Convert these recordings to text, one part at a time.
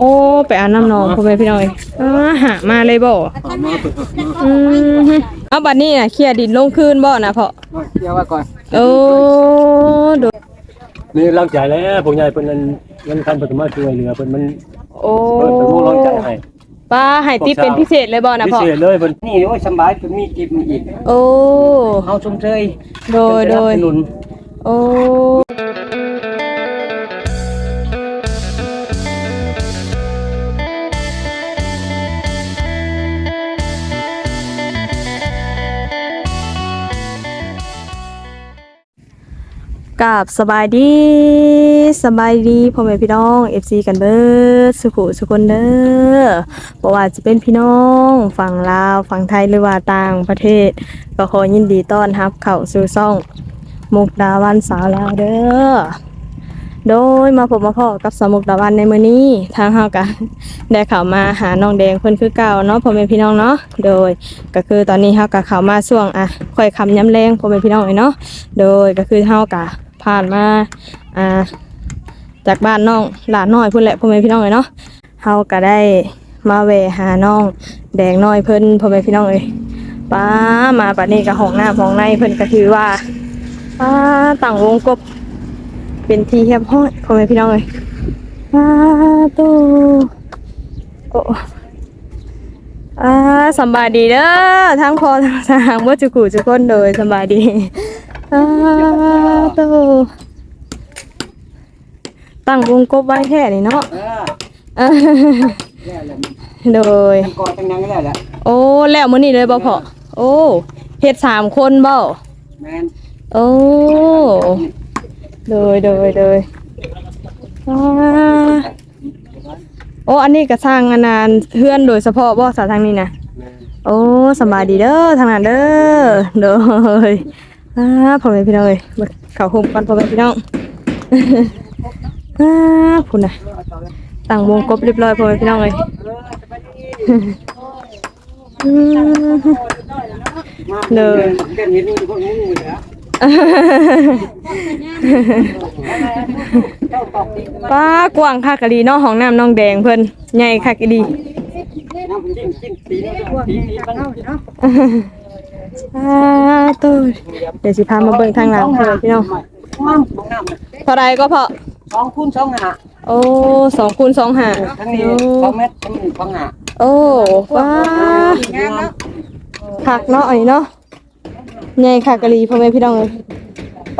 โอ้ไปอาบน้ำหนองพ่อแม่พี่น้องเอ้ยอ่าหามาเลยบ่เอามาเปิดครับมาอืมเอาบัดนี้น่ะเคลียร์ดินลงคืนบ่นะพ่อมาเดี๋ยวไว้ก่อน โอ้ดูนี่ร่างใจแล้วผมใหญ่เพิ่นนั้นมันคันเพิ่นมาช่วยเหลือเพิ่นมันโอ้เพิ่นเป็นผู้ร่างใจให้ป้าให้ติปเป็นพิเศษเลยบ่นะพิพ่อเศษเลยเพิ่นนี่โอ้ยสำบายเพิ่นมีกิบมีอีกโอ้เฮาชมเชยโดยโดยเพิ่นสนับสนุน โอ้ กับสบายดีสบายดีพ่อแม่พี่น้อง FC กันเบิดสุขุสุคนเด้อบ่ว่าจะเป็นพี่น้องฝั่งลาวฝั่งไทยหรือว่าต่างประเทศ ก็ขอยินดีต้อนรับ เข้าสู่ช่อง มุกดาวันสาวลาวเด้อโดยมาพบมาพ่อกับสมุกดาวันในมื้อนี้ทางเฮาก็ได้เข้ามาหาน้องแดงเพิ่นคือเก่าเนาะพ่อแม่พี่น้องเนาะโดยก็คือตอนนี้เฮาก็เข้ามาช่วงอะค่อยคำย้ำแรงพ่อแม่พี่น้องเอ้ยเนาะโดยก็คือเฮาก็ ผ่านมาอ่าจากบ้านน้องหลานน้อยพุ่นแหละพ่อแม่พี่น้องเอ้ยเนาะเฮาก็ได้มาแวะหาน้อง แดงน้อยเพิ่นพ่อแม่พี่น้องเอ้ยป้ามาบัดนี้ก็ห้องหน้ำห้องในเพิ่นก็ถือว่าอ่าต่างวงกบเป็นที่เฮียบห้อยพ่อแม่พี่น้องเลยอ่าตู้โอ้อ่าสบายดีเด้อทั้งพอทั้งทางว่าจุกูจุกคนโดยสบายดี อ่าตู้ตั้งวงกบไว้แค่นี้เนาะเอออ่าแล้วแหละโดย มันก่อตั้งยังแล้วแหละโอ้ แล้วมื้อนี้เลยบ่พอโอ้เฮ็ดสามคนบ่แม่นโอ้ โดยโดยโดยอ่าโอ้ อันนี้ก็สร้างอนนานเพื่อนโดยเฉพาะบ่สาทางนี้นะ แม่น โอ้สำบายดีเด้อทางนั้นเด้อ โดย อ่าพ่อแม่พี่น้องเอ้ยเบิดเข้าห่มกันพ่อแม่พี่น้องอ่าพุ่นน่ะตั้งวงกบเรียบร้อยพ่อแม่พี่น้องเอ้ยอืมมาเลยเด่นนิดนึงพวกนี้อยู่แล้วเจ้าตอกดิป้ากว้างคักกะดีเนาะห้องน้ำน้องแดงเพิ่นใหญ่คักกะดี อาเนาะอ่าตู้เดี๋ยวสิพามาเบิ่งทางหลังเพิ่นพี่น้องน้ำน้ำเท่าไรก็พอสองคูณสองหาโอ้สองคูณสองหาทั้งนี้สองเมตรทั้งนี้สองหาโอ้ว้าคักเนาะอันนี้เนาะใหญ่คักกะลีพ่อแม่พี่น้องเลย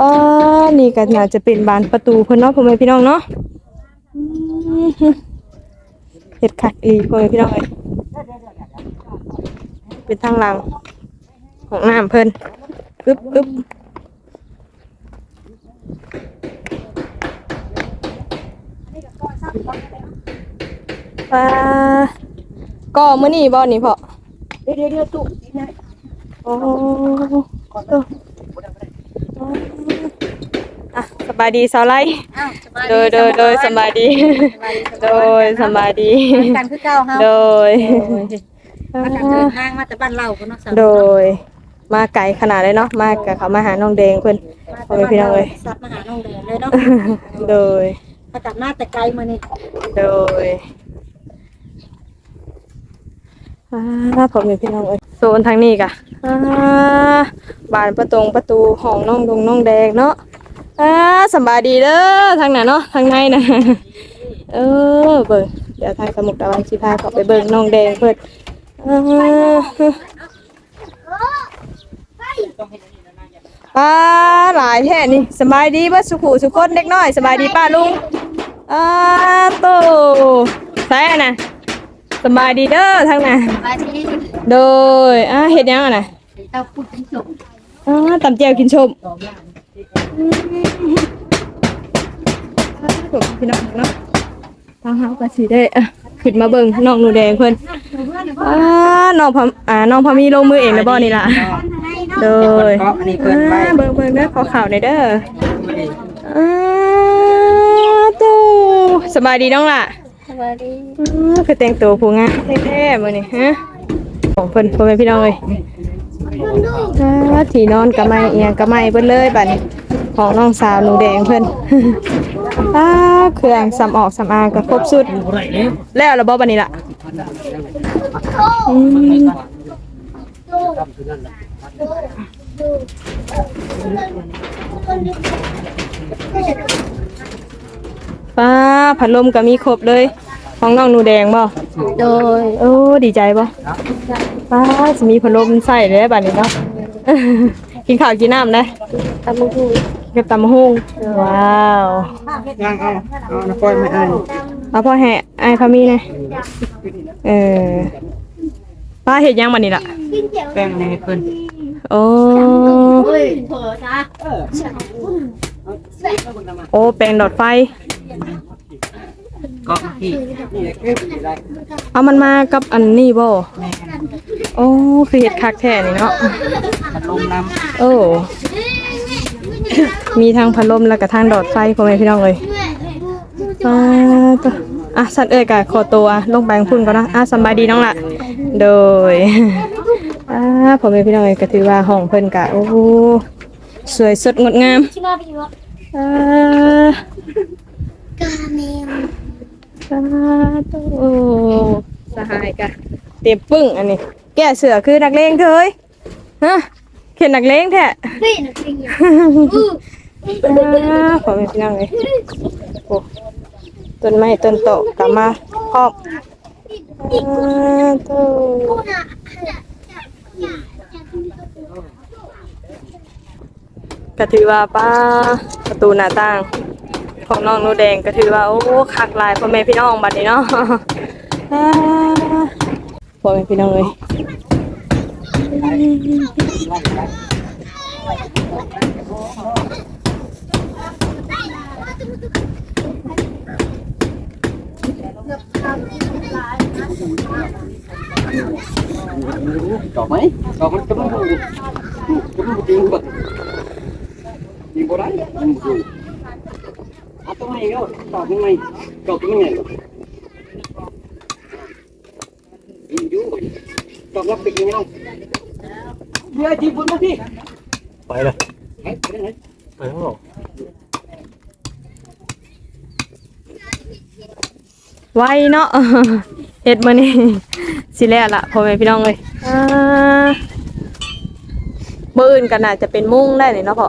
อ๋อนี่ก็น่าจะเป็นบานประตูเพิ่นเนาะพ่อแม่พี่น้องเนาะอืมเฮ็ดคักอีพ่อแม่พี่น้องเลยเป็นทางหลัง ของน้ำเพิ่นอึ๊บอึ๊บอ่าก็มื้อนี้บ่นี่พ่อเดี๋ยวเดี๋ยวตู้นี่นะโอ้ตัวอะสบายดีสาวไลอ้าวสบายโดยโดยโดยสบายดี โดยสบายดีกันคือเก่าเฮาโดยมากันเดินทางมาแต่บ้านเราพุ่นเนาะสาวโดย มาไกลขนาดเลยเนาะมากับเขามาหาน้องแดงเพิ่นมาแต่บ้านพี่น้องเอ้ยสัตว์มาหาน้องแดงเลยเนาะโดยมาจากมาแต่ไกลมานี่โดยอ่าผมมีพี่น้องเอ้ยโซนทางนี้กะอ่าบานประตงประตูห้องน้องดงน้องแดงเนาะอ่าสำบายดีเด้อทางไหนเนาะทางในนะเออเบิ่งเดี๋ยวทางสมุกตะวันสิพาเขาไปเบิ่งน้องแดงเพิ่นอ่า ป้าหลายแท่นี่สบายดีบ่สุขุสุคนเด็กน้อยสบายดีป้าลุงอาโตใช่น่ะสบายดีเด้อทางน่ะสบายดีโดยอ่าเฮ็ดหยังอะน่ะเจ้าพูดถึงสุขอ่าตำแจ่วกินชมพี่น้องเนาะทางเฮาก็สิได้อะขึ้นมาเบิ่งน้องหนูแดงเพิ่นอ่าน้องพะอ่าน้องพามีลงมือเองแล้วบ่นี่ล่ะ โดยเพราะอันนี้เพิ่นไปอ่าเบิ่งเบิ่งเด้อขอข่าวหน่อยเด้ออ่าโตสบายดีน้องล่ะสบายดีอือคือแต่งตัวผู้งามแท้ๆมื้อนี้ฮะของเพิ่นพ่อแม่พี่น้องเอ้ยอ่าที่นอนก็ไม่เอียงก็ไม่เพิ่นเลยบัดนี้ของน้องสาวหนูแดงเพิ่น อ่าเครื่องสำออกสำอางก็ครบสุด แล้วระบบอันนี้ล่ะอืม ป้าพัดลมก็มีครบเลยของน้องหนูแดงบ่โดยโอ้ดีใจบ่ป้าจะมีพัดลมใส่เลยบัดนี้เนาะกินข้าวกินน้ำได้ตำบักหุ่งเก็บตำหุ่งว้าวย่างเอาเอาน้ำก้อยไม่ให้เอาพ่อแห่ไอ้พามีไงเออป้าเห็ดยังบัดนี้ล่ะแป้งในเพิ่น โอ้เฮ้ยเผลอจ้ะโอ้แปลงดอดไฟ ก็ที่เอามันมากับอันนี้บ่โอ้คือเห็ดคักแท้นี่เนาะพัดลมน้โอ้มีทางพัดลมแล้วก็ทางดอดไฟพ่อแม่พี่น้องเลยอ่าตัวอะสัตว์เอ้ยกะขอตัวลงแบงพุ่นก่อนนะอะสำบายดีน้องละโดย อ่าพ่อแม่พี่น้องเอ้ก็ถือว่าห้องเพิ่นกะโอ้โหสวยสดงดงามชิมาไปอยู่อ่ากาเมลสาธุโอ้สหายกะเตรียมปึ้งอันนี้ แก้เสือคือนักเลงเถยฮะเขียนนักเลงแท้เฮ้ยนักเรียนอ่าขอเป็นพี่น้องเลยโอ้ต้นไม้ต้นโตกลับมาครอบอ่าโต ก็ถือว่าป้าประตูหน้าต่าง ของน้องนูแดงก็ถือว่าโอ้คักหลายพ่อแม่พี่น้องบัดนี้เนาะอ่าพ่อแม่พี่น้องเลยำดอกไหมดอกมันจะไม่ดูจะไม่ดูจริง บ่ได้มันดูอะต้องให้ก็ดอกยังไงดอกยังไงยิงอยู่ดอกรับไปยังไงเดี๋ยวจีบนมาพี่ไปเลยไปไปไหนไปข้างนอกไวเนาะเฮ็ดมานี่สิแล้วละพ่อแม่พี่น้องเลยเบอร์อื่นก็น่าจะเป็นมุ่งได้เลยเนาะพ่อ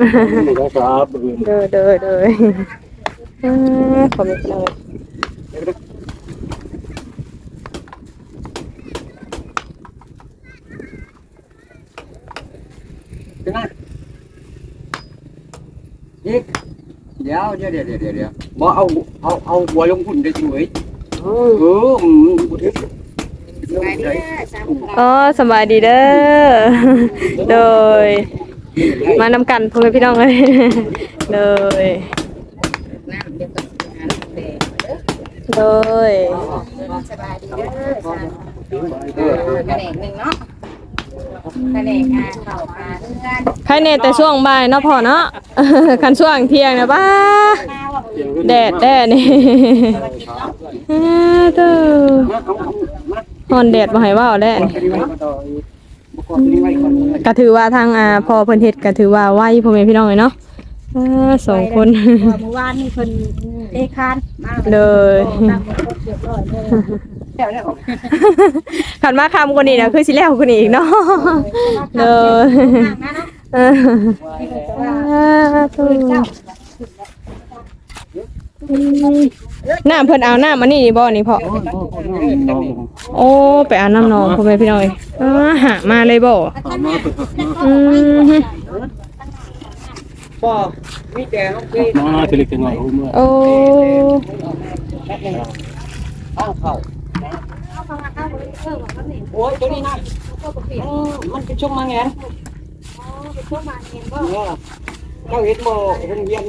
หนึ่งครับเด้อเด้อเด้ออ่าพ่อแม่พี่น้องเลยเป็นไงอีกเดี๋ยวเดี๋ยวเดี๋ยวเดี๋ยวเดี๋ยวบ่เอาเอาเอาบัวลงหุ่นได้จริงเว้ยเออเอออืมบ่ถึงไปเด้อสามคนอ๋อสบายดีเด้อ โดย มานำกันพ่อแม่พี่น้องเลยโดยน้ำเลยวก็หาน้ำแดงเด้อโดยสบายดีเด้อสามเออเออแผนกหนึ่งเนาะแผนกงานเข่าหาเรื่องงานใครเนแต่ช่วงบ่ายเนาะพ่อเนาะ คันช่วงเที่ยงนะบ้ามาว่าแดดแด้นี่อ่าเด้อมาเอาเอามาฮอนแดดบ่ให้ว่าแล้ก่อนจะได้ไว้ก่อนต่อบ่ก่อนจะได้ไว้ก่อน ก็ถือว่าทางอ่าพอเพิ่นเฮ็ดก็ถือว่าไวพ่อแม่พี่น้องเลยเนาะอ่าสองคนเมื่อวานนี่เพิ่นเอ้คานมาเลยตามครบเรียบร้อยเลยแล้วแล้วขันมาคำคนนี้นะคือสิแล้วคนนี้อีกเนาะเลยนะเนาะเอออ่าถูก น้ำเพิ่นเอาน้ำมานี่บ่นี่พ่อโอ้ยโอ้ยโอ้ยน้องโอ้ไปเอาน้ำนองพ่อแม่พี่น้อยอ่าหามาเลยบ่เอามาเถอะอืมบ่มีแต่น้องพี่มาทีเล็กทีน้อยเมื่อโอ้เอาเข้าเอาฟังเอาเออว่าเขาเนี่ยโอ้ยตัวนี้นะก็บ่เปลี่ยนอืมมันเป็นช่วงมาแงนอ๋อเป็นพวกมาเองบ่เออเจ้าเห็นบ่โรงเรียน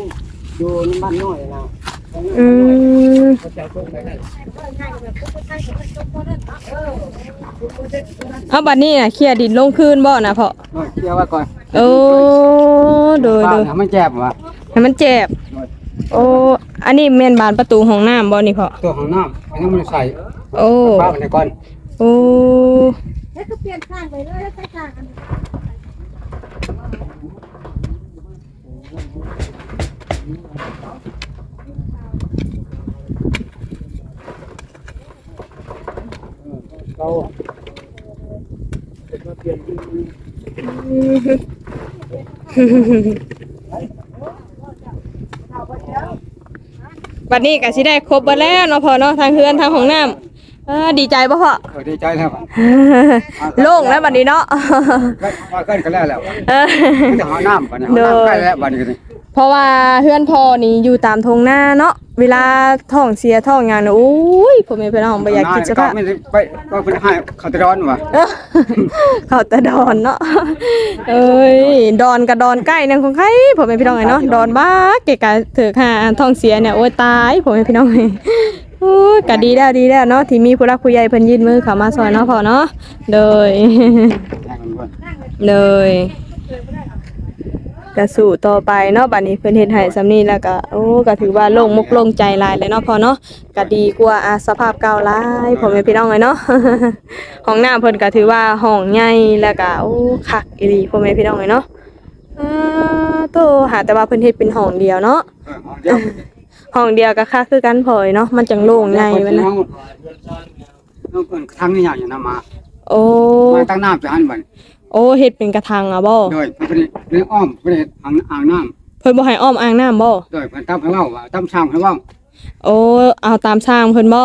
อยู่ในบ้านน้อยนะ อืมเขาจะส่งไปให้เอาบัดนี้น่ะเคลียร์ดินลงคืนบ่นะพ่อเออเดี๋ยวไว้ก่อนโอ้โดยบ้าโดนยน่ะมันแจ็บว่ะให้มันเจ็บ โอ้ อันนี้แม่นบานประตูห้องน้ำบ่นี่พ่อตัวของน้ำอันนั้นมันใส่โอ้ป้าไปก่อนโอ้แล้วก็เปลี่ยนข้างไปเลยแล้วใช้ข้างอันนี้ เขาเป็นมาเปลี่ยนที่บัดนี้ก็สิได้ครบเบิดแล้วเนาะพ่อเนาะทางเฮือนทางห้องน้ำอ่าดีใจบ่พ่อ เออดีใจแล้วโล่งแล้วบัดนี้เนาะ มาเกินกันแล้วแล้วเออมันจะหาน้ำกันหาน้ำใกล้แล้วบัดนี้เพราะว่าเฮือนพ่อนี่อยู่ตามทงหน้าเนาะ เวลาท้องเสียท้องหยังน่ะโอ้ยผมไม่เป็นน้องบ่อยากคิดสภาพไม่ได้ไปก็เป็นให้เขาตะร้อนว่ะเออเขาแต่ดอนเนาะเอ้ยดอนกับดอนใกล้นั่นของใครผมเป็นพี่น้องไงเนาะดอนบ้าเกะกะถือหาท้องเสียเนี่ยโอ้ยตายผมเป็นพี่น้องไงโอ้ยก็ดีแล้วดีแล้วเนาะที่มีผู้รักผู้ใหญ่เพิ่นยื่นมือเข้ามาซอยเนาะพ่อเนาะโดยเลย ก็สู่ต่อไปเนาะบัดนี้เพิ่นเฮ็ดให้ซำนี้แล้วก็โอ้ก็ถือว่าโล่งมุกโล่งใจหลายเลยเนาะพอเนาะก็ดีกว่าอาสภาพเก่าหลายพ่อแม่พี่น้องเลยเนาะ ห้องน้ำเพิ่นก็ถือว่าห้องใหญ่แล้วก็โอ้คักอีหลีพ่อแม่พี่น้องเลยเนาะอ่าโตหาแต่ว่าเพิ่นเฮ็ดเป็นห้องเดียวเนาะเดี๋ยวห้องเดียวก็คักคือกันพอยเนาะมันจังโล่งใหญ่แม่นนะน้องเพิ่นทางนี้อย่างนั้นมา โอ้มาตั้งน้ำจะหันบัด โอ้เฮ็ดเป็นกระถางอะบ่โดยเพิ่นเป็นอ้อมเพิ่นอ่างอ่างน้เพิ่นบ่ให้อ้อมอ่างน้ำบ่ำโดยเพิ่นตั้งให้เว้าว่าตั้งช่างให้เว้าโอ้เอาตามสร้างเพิ่นบ่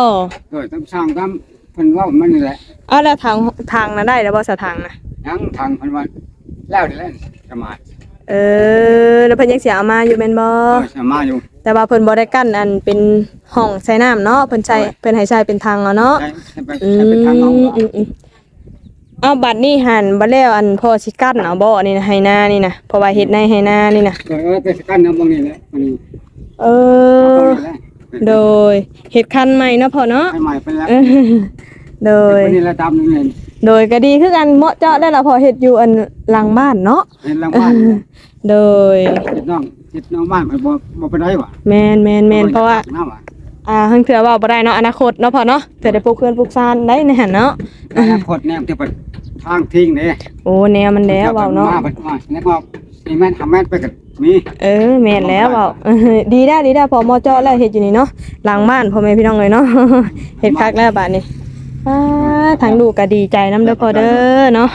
โดยตั้งช่างตั้งเพิ่นเว้ามันนี่แหละอ้าวแล้วทางทางน่ะได้แล้วบ่สะทางน่ะยังทางเพิ่นว่าแล้วนี่แหละจะมาเออ แล้วเพิ่นยังสิเอามาอยู่แม่นบ่เออจะมาอยู่แต่ว่าเพิ่นบ่ได้กั้นอันเป็นห้องใช้น้ำเนาะเพิ่นใช้เพิ่นให้ใช้เป็นทางเอาเนาะ ใช้ใช้ไปอืใช้เป็นทางเอามอืมอืม เอาบัดนี้หันบ่แล้วอันพ่อสิกั้นเอาบ่อันนี้นะให้หน้านี่นะเพราะว่าเฮ็ดในให้หน้านี่นะโดยเออไปสกันน้ำบางนี่แหละมันนี่เอเอาอไปแล้วโดยเฮ็ดคันใหม่เนาะพ่อเนาะให้ใหม่ไปแล้วเออโดยวันนี้ระดับหนึงเห็นโดยก็ดีคือกันเหมาะเจาะได้ละพอเฮ็ดอยู่อันหลังบ้านเนาะเห็นรางวัลโดยเห็นน้องเห็นน้องบ้านไปบ่บ่ไปได้ว่ะแมนแมนแมนเพราะว่าน้ำว่ะอ่าเพิ่งเถื่อว่าบ่ได้เนาะอนาคตเนาะพอเนาะเถื่อได้ปลูกเพื่อนปลูกซานได้ในหันเนาะอนาคตแนมที่ไป ทางทิ้งเด้โอ้แนวมันแล้วเว้าเนาะมาไปมาแล้วก็มีแม่นทำแม่นไปกันมีเออแม่นแล้วเว้าเออดีได้ดีได้พอเหมอเจาะแล้วเฮ็ดอยู่นี่เนาะหลังบ้านพ่อแม่พี่น้องเลยเนาะเฮ็ดคักแล้วบาดนี้อ่าทางลูกก็ดีใจนํเด้อพอเด้อเนาะ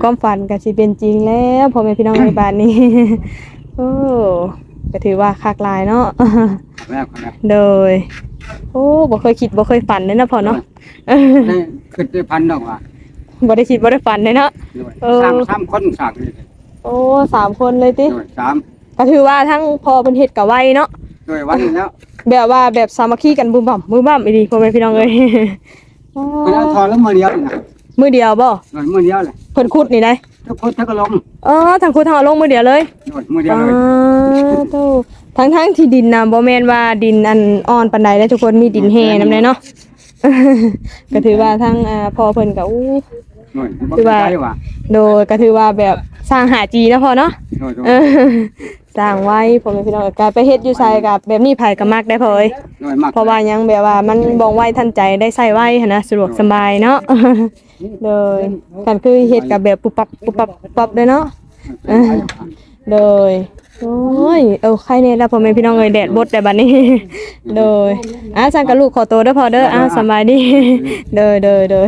ความฝันก็สิเป็นจริงแล้วพ่อแม่พี่น้องในบ้านนี้โอ้ก็ถือว่าคักหลายเนาะแล้วก็แล้วโดย โอ้บ่เคยคิดบ่เคยฝันเลยนะพ่อเนาะ ได้ขึ้นได้พันดอกว่ะ บ่ได้คิดบ่ได้ฝันเลยเนาะ ด้วยเออ สร้างสามคนสร้างนี่โอ้สามคนเลยติด้วยสามก็ถือว่าทั้งพ่อเพิ่นเฮ็ดก็ไวเนาะ ด้วยวันนี้แล้วแบบว่าแบบสามัคคีกันบึ้มบ่ำบึ้มบ่ำอีดีพ่อแม่พี่น้องเอ้ยเพิ่นเอาทอแล้วมือเดียวนี่นะมือเดียวบ่ด้วยมือเดียวเลยเพิ่นขุดนี่ได้ทุกคนทั้งก็ลงอ๋อทั้งขุดทั้งเอาลงมือเดียวเลย ด้วยมือเดียวอ๋อเลยโตทั้งทั้งที่ดินน่ะบ่แม่นว่าดินอันอ่อนปานใดได้ทุกคนมีดินแห่นำได้เนาะ ก็ถือว่าทั้งอ่าพ่อเพิ่นก็อู้ ด้วยคือว่าได้ว่ะโดยก็ถือว่าแบบสร้างหาจีนะพอเนาะด้วยด้วยเออสร้างไว้ผมเป็นพี่น้องการไปเฮ็ดอยู่ไสกับแบบนี้ไผก็มักได้พอเอ้ยด้วยมากเพราะว่ายังแบบว่ามันบ่งไว้ทันใจได้ใส่ไว้หันนะสะดวกสบายเนาะโดยกันคือเฮ็ดกับแบบปุบปับปุบปับปุบปับเลยเนาะโดยโอ้ยเออใครเนี่ยแล้วพ่อแม่พี่น้องเอ้ยแดดบดแต่บัดนี้ โดยอะสั่งกับลูกขอตัวเด้อพอเด้ออะสบายดี เด้อเด้อเด้อ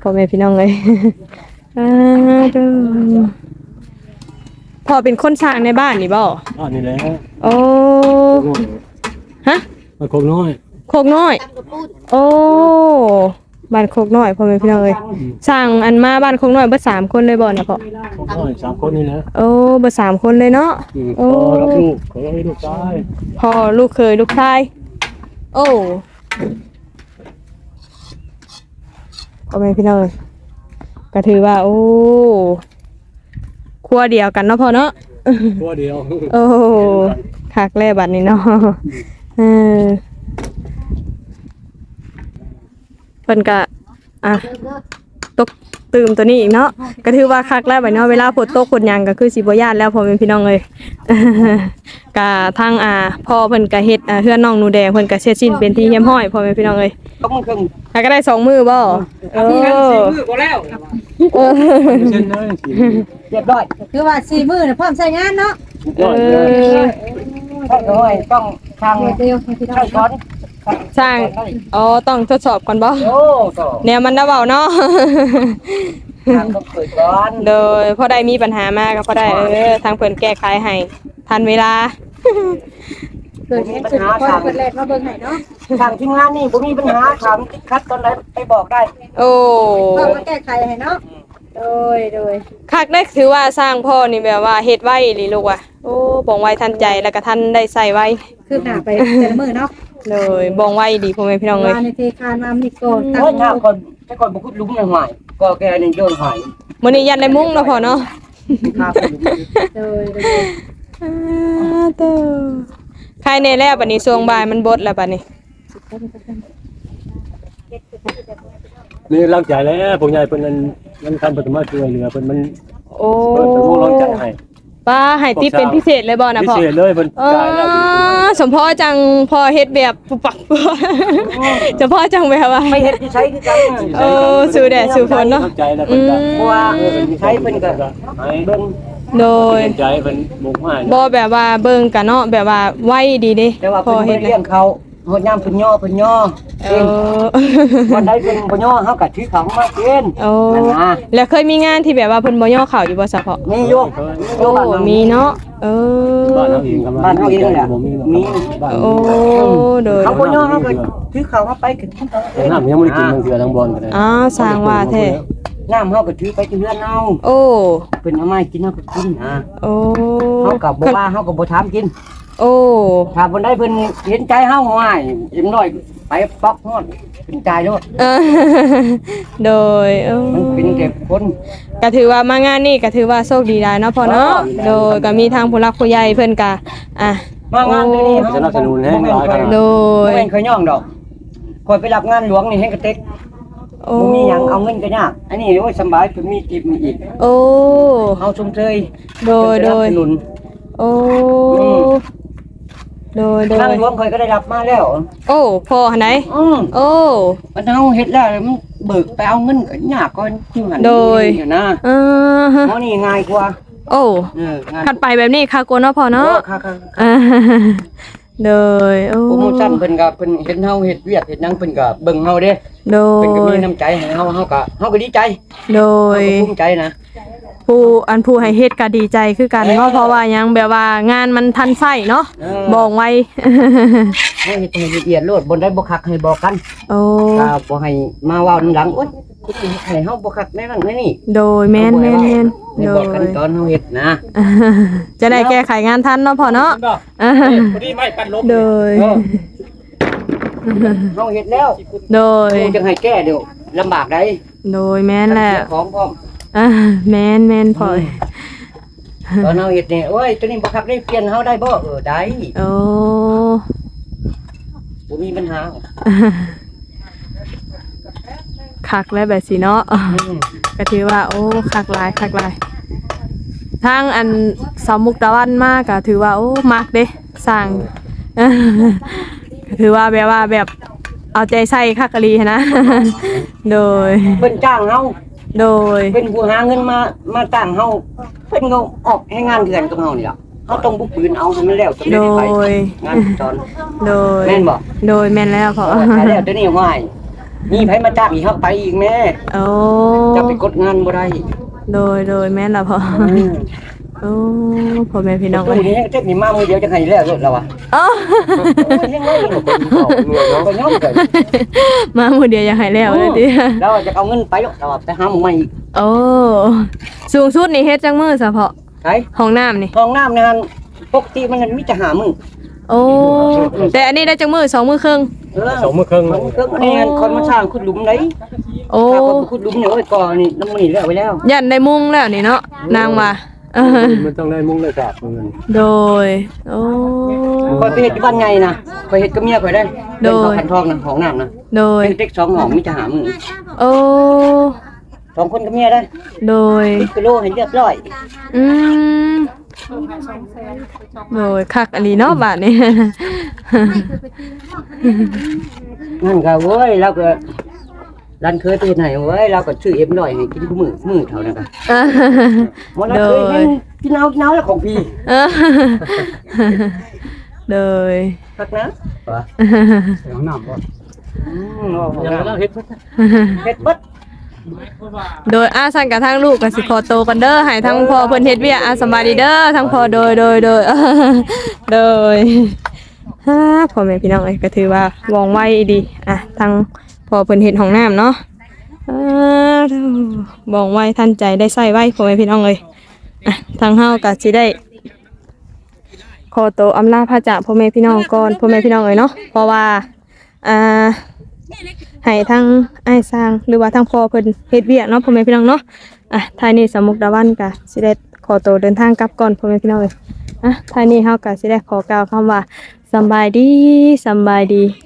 พ่อแม่พี่น้องเอ้ยอ่าเด้อพ่อเป็นคนสร้างในบ้านนี่บ่อ่านี่แหละโอ้ฮะมาคงน้อยโคกน้อย โอ้บ้านโคกน้อยพ่อแม่พี่น้องเอ้ยสร้างอันมาบ้านโคกน้อยเบิดสามคนเลยบ่นะพ่อคงน้อยสามคนนี่แหละโอ้เบิดสามคนเลยเนาะขอรับลูกขอรับลูกชายพ่อลูกเคยลูกชายโอ้ พ่อแม่พี่น้องเอ้ยก็ถือว่า โอ้ครัวเดียวกันเนาะพ่อเนาะตัวเดียวโอ้คักแล่บัดนี้เนาะเออเพิ่นก็อะ ตกตื่มตัวนี้อีกเนาะก็ถือว่าคักแล้วบัดเนาะเวลาฝนตกฝนหยังก็คือสิบ่ย่านแล้วพ่อแม่พี่น้องเอ้ยก็ทางอ่าพ่อเพิ่นก็เฮ็ดอ่าเฮือนน้องหนูแดงเพิ่นก็เสร็จสิ้นเป็นที่เรียบร้อยพ่อแม่พี่น้องเอ้ยต้องมันเครื่องถ้าก็ได้สองมือบ่เออมือก็แล้วเออเช่นนั้นสิเรียบร้อยคือว่าสี่มื้อน่ะพร้อมใช้งานเนาะยอดเลยโอ้ยต้องทางเดียวให้พี่น้องข้างก้อน สร้างอ๋อต้องทดสอบก่อนบ่โอ้ก็แนวมันน่ะเว้าเนาะ ทางต้องเปิดก่อนโดยพอได้มีปัญหามาก็พอได้เออทางเพิ่นแก้ไขให้ทันเวลา เกิดเหตุขึ้นคนเพิ่นแรกมาเบิ่งให้เนาะทางทีมงานนี่บ่มีปัญหาถามติดขัดตอนไหนไปบอกได้โอ้เพิ่นมาแก้ไขให้เนาะโดยโดยคักได้ถือว่าสร้างพ่อนี่แบบว่าเฮ็ดไว้อีหลีลูกว่ะโอ้บ่งไว้ทันใจแล้วก็ทันได้ใส่ไว้คืบหน้าไปแต่ละมื้อเนาะ เลยบ่งไว้ดีพ่อแม่พี่น้องเอ้ยว่าในเทคานมามีก่อนตั้งเฮ้ยถ้าคนถ้าคนบ่ขุดหลุมในหอยก็แกนี่โยนหอยมื้อนี้ยันได้มุ้งเนาะพ่อเนาะข้าวคนหลุมโดยโดยอ่าเด้อใครในแล้วบัดนี้ช่วงบ่ายมันบดแล้วบัดนี้นี่รักใจแล้วผู้ใหญ่เพิ่นนั้นมันคันเพิ่นมาช่วยเหลือเพิ่นมันโอ้เพิ่นต้องร้องจัดให้ ป้าให้ติปเป็นพิเศษเลยบ่นะพิพ่อเศษเลยเพิ่นเอจ่ายแล้วอสมพ่อจังพอเฮ็ดแบบปุบปักสมพ่อจังแบบว่า ไม่เฮ็ดที่ใช้คือกันเออสู่แดดสู่ฝนเนาะรักใจแล้วเพิ่นก็เพราะว่าใช้เพิ่นก็ให้เบิ่งโดยเห็นใจเพิ่นมุกมาบ่แบบว่าเบิ่งกันเนาะแบบว่าไวดีเด้แต่ว่าพอเพิ่นเฮ็ดเลี้ยงเขา เฮดยามเพิ่นย่อเพิ่นย่อเอเองอวันใดเพิ่นบ่ย่อเฮาก็ถือเขามาเกินโอ้นั่นนะแล้วเคยมีงานที่แบบว่าเพิ่นบ่ย่อข่าวอยู่บ่ซะพ่อมีโยมโอ้มีเนาะเออบ้านเฮาเองก็บ้านเฮาเองแหละบ่มีมีบ้านโอ้โดยเขาบ่ย่อเฮาก็ถือเขามาไปกันแต่น้ำยังบ่ได้กินทั้งเทื่อทั้งบอลก็ได้อ้าวสร้างว่าแท้น้ำเฮาก็ถือไปที่เรือนเฮาโอ้เพิ่นเอามาให้กินเฮาก็กินนะโอ้เฮาก็บ่ว่าเฮาก็บ่ถามกิน โอ้ถ้าเพิ่นได้เพิ่นเห็นใจเฮาง่ายเอ็มน้อยไปป๊อกฮอดเป็นใจโลดเออโดยเออมันเป็นเก็บคนก็ถือว่ามางานนี่ก็ถือว่าโชคดีได้เนาะพ่อเนาะโดยก็มีทางผู้รักผู้ใหญ่เพิ่นก็อะมางานเดี๋ยวนี้สนับสนุนให้หลายครั้งโดบ่ยแม่นเคยย่องดอกคอยไปรับงานหลวงนี่ให้กระเต็กโอ้บ่มีหยังเอาเงินก็ยาก อันนี้โอ้ยสำบายเพิ่นมีจิบมีอีก โอ้เฮาชมเชยโดยโดยเพิ่นสนับสนุนโอ้อืม โดยโดงานยหลวงคอยก็ได้รับมาแล้ว โอ้พ่อหันไหนอืมโอ้ มันเฮาเฮ็ดแล้วมันเบิกไปเอาเงินก็ยากก่อนที่หันโดยนี่นะเออฮะเฮานี่ง่ายกว่าโอ้เอองานคัดไปแบบนี้ค่ะกลัวเนาะพ่อเนาะค่ะค่ะอ่าโดยโอ้โปรโมชั่นเพิ่นก็เพิ่นเห็นเฮาเฮ็ดเวียกเฮ็ดหยังเพิ่นก็เบิ่งเฮาเด้โดเพิ่นก็มียน้ำใจให้เฮาเฮาก็เฮาก็ดีใจโดเฮายก็ภูมิใจนะ ผู้อันผู้ให้เฮ็ดก็ดีใจคือกันเนาะเพราะว่ายังแบบว่างานมันทันไส้เนาะเออ บอกไว้ ให้เฮ็ดให้ละเอียดโลดบ่ได้บ่คักให้บอกกันโอ้ก็บ่ให้มาเว้าหลังโอ๊ยคุณสิเฮ็ดให้เฮาบ่คักแน่นั่นแน่นี่โดยแม่นแม่นแม่นให้โดบอกกันยตอนเฮาเฮ็ดนะจะได้แก้ไขงานทันเนาะพ่อเนาะอ่าพอดีไม่ปันลบโดย เออเฮาเฮ็ดแล้วโดย กูจังให้แก้เดี๋ยวลำบากได้โดยแม่นแหละ เสียของพร้อม อ่าแม่นแม่นพ่อตอนเฮาเฮ็ดนี่โอ้ยตัวนี้บ่คักได้เปลี่ยนเฮาได้บ่เออได้โอ้บ่มีปัญหาคักแล้วแบบสิเนาะอืมก็ถือว่า โอ้คักหลายคักหลายทางอันสาวมุกตะวันมากก็ถือว่าโอ้มักเด้สร้างก็ถือว่าแบบว่าแบบเอาใจใส่คักกะลีหั้นนะ โดยเพิ่นจ้างเฮา โดย เป็นผู้หาเงินมามาจ้างเฮาเพิ่นก็ออกให้งานเดือนกับเฮานี่ล่ะเฮาต้องบุกปืนเอาให้มันแล้วสำโดเร็จไปยงานตอนโดย แม่นบ่โดยแม่นแล้วพอใช่แล้วเดี๋ยวนี้ว่ายมีไผมาจ้างอีกเฮาไปอีกแม่โอ้จะไปกดงานบ่ได้โดยโดยแม่นแล้วพอ อืม โอ้พ่อแม่พี่น้องตู้เอ้ยนี้เทคนิคมามือเดียวจะให้แล้วรถแล้วอะอ๋อโอ้ยยังไงลูกก็ย่อมกันมามือเดียวยังหายแล้วเลยดิเราจะเอาเงินไปลูกเราไปหาหมู่ใหม่อีกโอ้สูงสุดนี่เฮ็ดจังมือซะเพาะไสห้องน้ำนี่ห้องน้ำในหันปกติมันมีแต่หามึงโอ้แต่อันนี้ได้จังมือสองมือครึ่งเออสองมื้อครึ่งสองมื้อครึ่งอันนี้คนมาสร้างขุดหลุมไหนโอ้ถ้าคนขุดหลุมเนี่ยโอ้ยก่อนี่น้ำมันนี่แล้วไว้แล้วยันได้มุงแล้วนี่เนาะนางว่าเออ มันต้องได้มุ้งได้สาบเงินโดย โอ้คอยไปเฮ็ดที่บ้านใหญ่นะคอยเฮ็ดกับเมียคอยได้โดยเป็นขันทองนะห้องน้ำนะโดยเป็นเด็กสองห้องมีแต่หามึงโอ้สองคนกับเมียได้โดยติดกิโลให้เรียบร้อย อืมโดยคักอันนี้เนาะบาทนี้นั่นก็เว้ยเราก็ รันเคยไปเฮ็ดให้เว้ยเราก็ซื้อเอ็มร้อยให้กินทุกมื้อมื้อเท่านั้นก็มันเคยเห็นกินเอากินเอาแล้วของพี่เออเลยสักนะไปไปห้องน้ำบ่อืมเอาห้องยังน้ำเราเฮ็ดเฮ็ดเบิดโดยอาสั่นกับทางลูกก็สิขอโตวกันเด้อให้ทั้งพ่อเพิ่นเฮ็ดเวียกอาสำบายดีเด้อทั้งพ่อโดยโดยโดย โดยฮ่าพ่อแม่พี่น้องเอ้ยก็ถือว่าวองไวดี อะทั้ง พอเพิ่นเฮ็ดห้องน้ำเนาะอ่าเด้อวองไว้ทันใจได้ใส่ไว้พ่อแม่พี่น้องเอ้ยทางเฮาก็สิได้ขอโตวอำลาพระจ่าพ่อแม่พี่น้องก่อนพ่อแม่พี่น้องเอ้ยเนาะเพราะว่าอ่าให้ทั้งไอ้สร้างหรือว่าทั้งพ่อเพิ่นเฮ็ดเวียกเนาะพ่อแม่พี่น้องเนาะอะทายนี้สมุกดาวันกะสิได้ขอตัวเดินทางกลับก่อนพ่อแม่พี่น้องเอ้ยอะทายนี้เฮาก็สิได้ขอกล่าวคำว่าสบายดีสบายดี